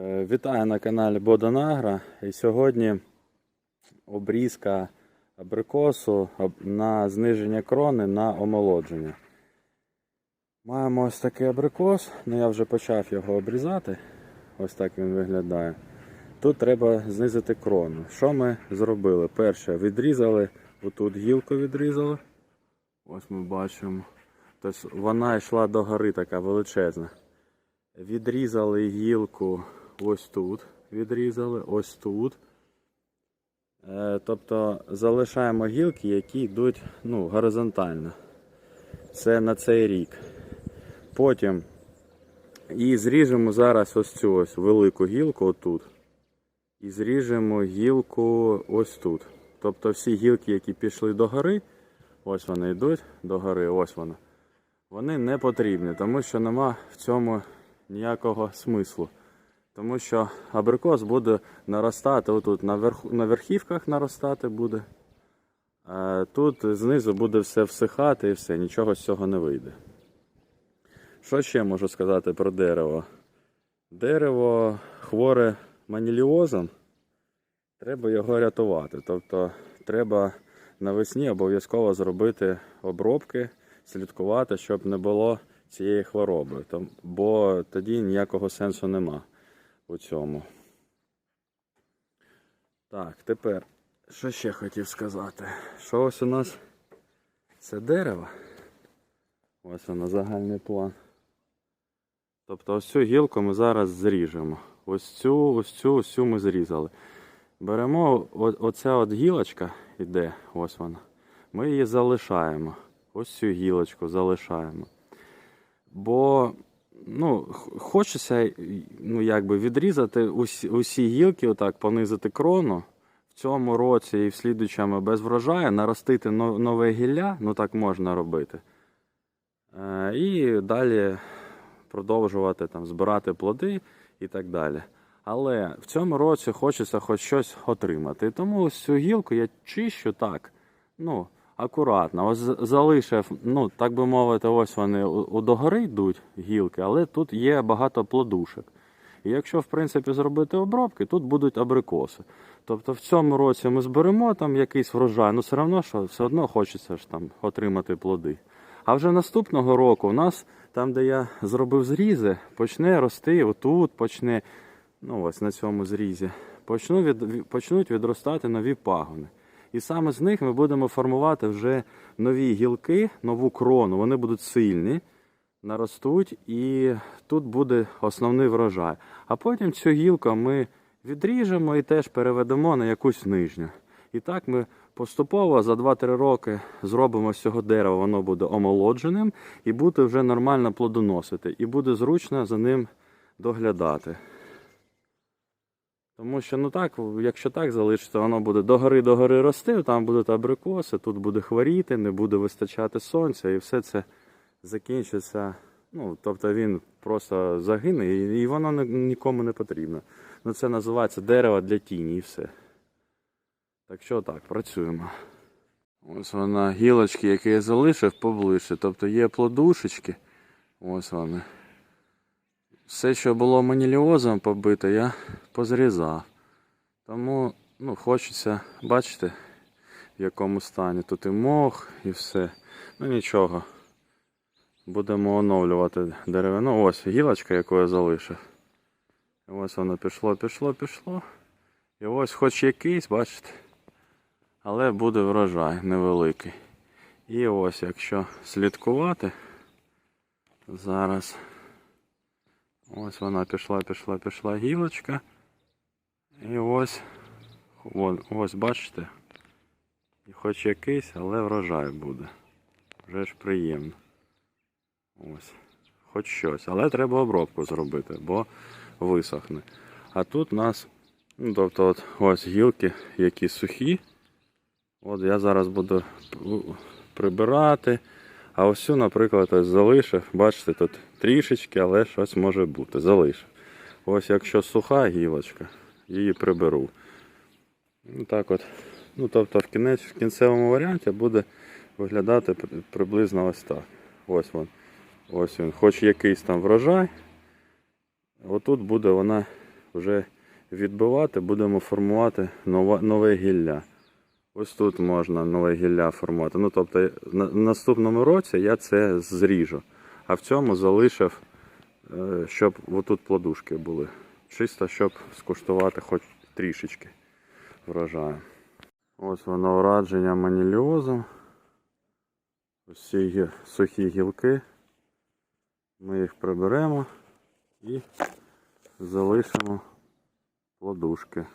Е, Вітаю на каналі Боданагра. І сьогодні обрізка абрикосу на зниження крони на омолодження. Маємо ось такий абрикос, ну я вже почав його обрізати. Ось так він виглядає. Тут треба знизити крону. Що ми зробили? Перше, відрізали, отут гілку відрізали. Ось ми бачимо. Тобто вона йшла до гори така величезна. Відрізали гілку ось тут. Відрізали ось тут. Е, тобто залишаємо гілки, які йдуть ну, горизонтально. Це на цей рік. Потім і зріжемо зараз ось цю ось велику гілку отут. І зріжемо гілку ось тут. Тобто всі гілки, які пішли до гори, ось вони йдуть до гори, ось вона. Вони не потрібні, тому що нема в цьому ніякого смислу. Тому що абрикос буде наростати отут на, верху, на верхівках наростати буде. А тут знизу буде все всихати і все, нічого з цього не вийде. Що ще можу сказати про дерево? Дерево хворе маніліозом, треба його рятувати. Тобто треба навесні обов'язково зробити обробки, слідкувати, щоб не було цієї хвороби. Бо тоді ніякого сенсу нема у цьому. Так, тепер, що ще хотів сказати? Що ось у нас це дерево. Ось воно загальний план. Тобто ось цю гілку ми зараз зріжемо. Ось цю, ось цю, ось цю ми зрізали. Беремо оця от гілочка іде, ось вона. Ми її залишаємо. Ось цю гілочку залишаємо. Бо ну, хочеться ну, якби відрізати усі, усі гілки, отак, понизити крону. В цьому році і в слідучому без врожаю, наростити нове гілля, ну так можна робити. Е, і далі продовжувати там, збирати плоди і так далі. Але в цьому році хочеться хоч щось отримати. Тому ось цю гілку я чищу так, ну, акуратно. Ось залишив, ну, так би мовити, ось вони у, догори йдуть гілки, але тут є багато плодушок. І якщо, в принципі, зробити обробки, тут будуть абрикоси. Тобто в цьому році ми зберемо там якийсь врожай, ну все одно, що все одно хочеться ж там отримати плоди. А вже наступного року у нас, там, де я зробив зрізи, почне рости, отут почне, ну ось на цьому зрізі, почнуть відростати нові пагони. І саме з них ми будемо формувати вже нові гілки, нову крону. Вони будуть сильні, наростуть, і тут буде основний врожай. А потім цю гілку ми відріжемо і теж переведемо на якусь нижню. І так ми поступово за 2-3 роки зробимо з цього дерева, воно буде омолодженим і буде вже нормально плодоносити. І буде зручно за ним доглядати. Тому що, ну так, якщо так залишиться, воно буде догори догори рости, там будуть абрикоси, тут буде хворіти, не буде вистачати сонця, і все це закінчиться. Ну, тобто він просто загине, і, і воно ні- нікому не потрібно. Ну, це називається дерево для тіні і все. Так що так, працюємо. Ось вона гілочки, які я залишив поближче. Тобто є плодушечки. Ось вони. Все, що було маніліозом побите, я позрізав. Тому ну, хочеться, бачите, в якому стані. Тут і мох, і все. Ну нічого. Будемо оновлювати деревину. Ось гілочка, яку я залишив. Ось воно пішло, пішло, пішло. І ось хоч якийсь, бачите. Але буде врожай невеликий. І ось, якщо слідкувати, зараз ось вона пішла, пішла, пішла гілочка. І ось, ось бачите, і хоч якийсь, але врожай буде. Вже ж приємно. Ось. Хоч щось. Але треба обробку зробити, бо висохне. А тут у нас, ну тобто от, ось гілки, які сухі. От я зараз буду прибирати. А ось наприклад, ось залишив. Бачите, тут трішечки, але щось може бути. Залишив. Ось якщо суха гілочка, її приберу. Ну так от. Ну, тобто в, кінець, в кінцевому варіанті буде виглядати приблизно ось так. Ось він. Ось він. Хоч якийсь там врожай. Отут буде вона вже відбивати, будемо формувати нове гілля. Ось тут можна нове гілля формувати. Ну, тобто, на наступному році я це зріжу, а в цьому залишив, е, щоб отут плодушки були. Чисто, щоб скуштувати хоч трішечки врожаю. Ось воно урадження маніліозом. Ці сухі гілки. Ми їх приберемо і залишимо плодушки.